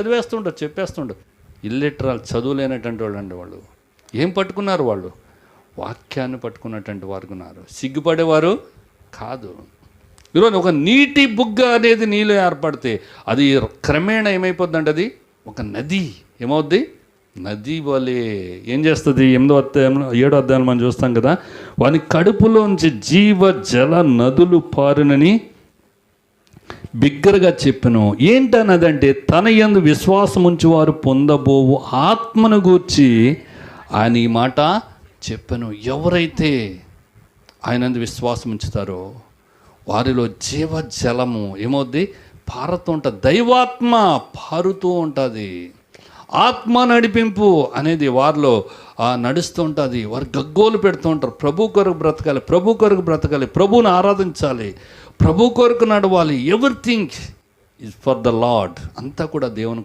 చదివేస్తుండడు చెప్పేస్తుండు. ఇల్లిటరల్ చదువులేనటువంటి వాళ్ళు అండి వాళ్ళు. ఏం పట్టుకున్నారు వాళ్ళు? వాక్యాన్ని పట్టుకున్నటువంటి వారు ఉన్నారు. సిగ్గుపడేవారు కాదు. ఈరోజు ఒక నీటి బుగ్గ అనేది నీళ్ళు ఏర్పడితే అది క్రమేణా ఏమైపోద్దంటే అది? ఒక నది. ఏమవుద్ది? నది వలే ఏం చేస్తుంది? ఎనిమిదో అధ్యాయంలో ఏడో అధ్యాయంలో మనం చూస్తాం కదా వాని కడుపులోంచి జీవ జల నదులు పారునని బిగ్గరగా చెప్పను. ఏంటన్నదంటే తన యందు విశ్వాసం ఉంచి వారు పొందబోవు ఆత్మను గూర్చి ఆయన ఈ మాట చెప్పను. ఎవరైతే ఆయనందు విశ్వాసం ఉంచుతారో వారిలో జీవ జలము ఏమవుద్ది? పారుతూ ఉంటుంది దైవాత్మ పారుతూ ఉంటుంది. ఆత్మ నడిపింపు అనేది వారిలో నడుస్తూ ఉంటుంది. వారు గగ్గోలు పెడుతూ ఉంటారు. ప్రభు కొరకు బ్రతకాలి ప్రభు కొరకు బ్రతకాలి ప్రభువుని ఆరాధించాలి. ప్రభు కొరకు నడవాలి everything is for the Lord అంతా కూడా దేవుని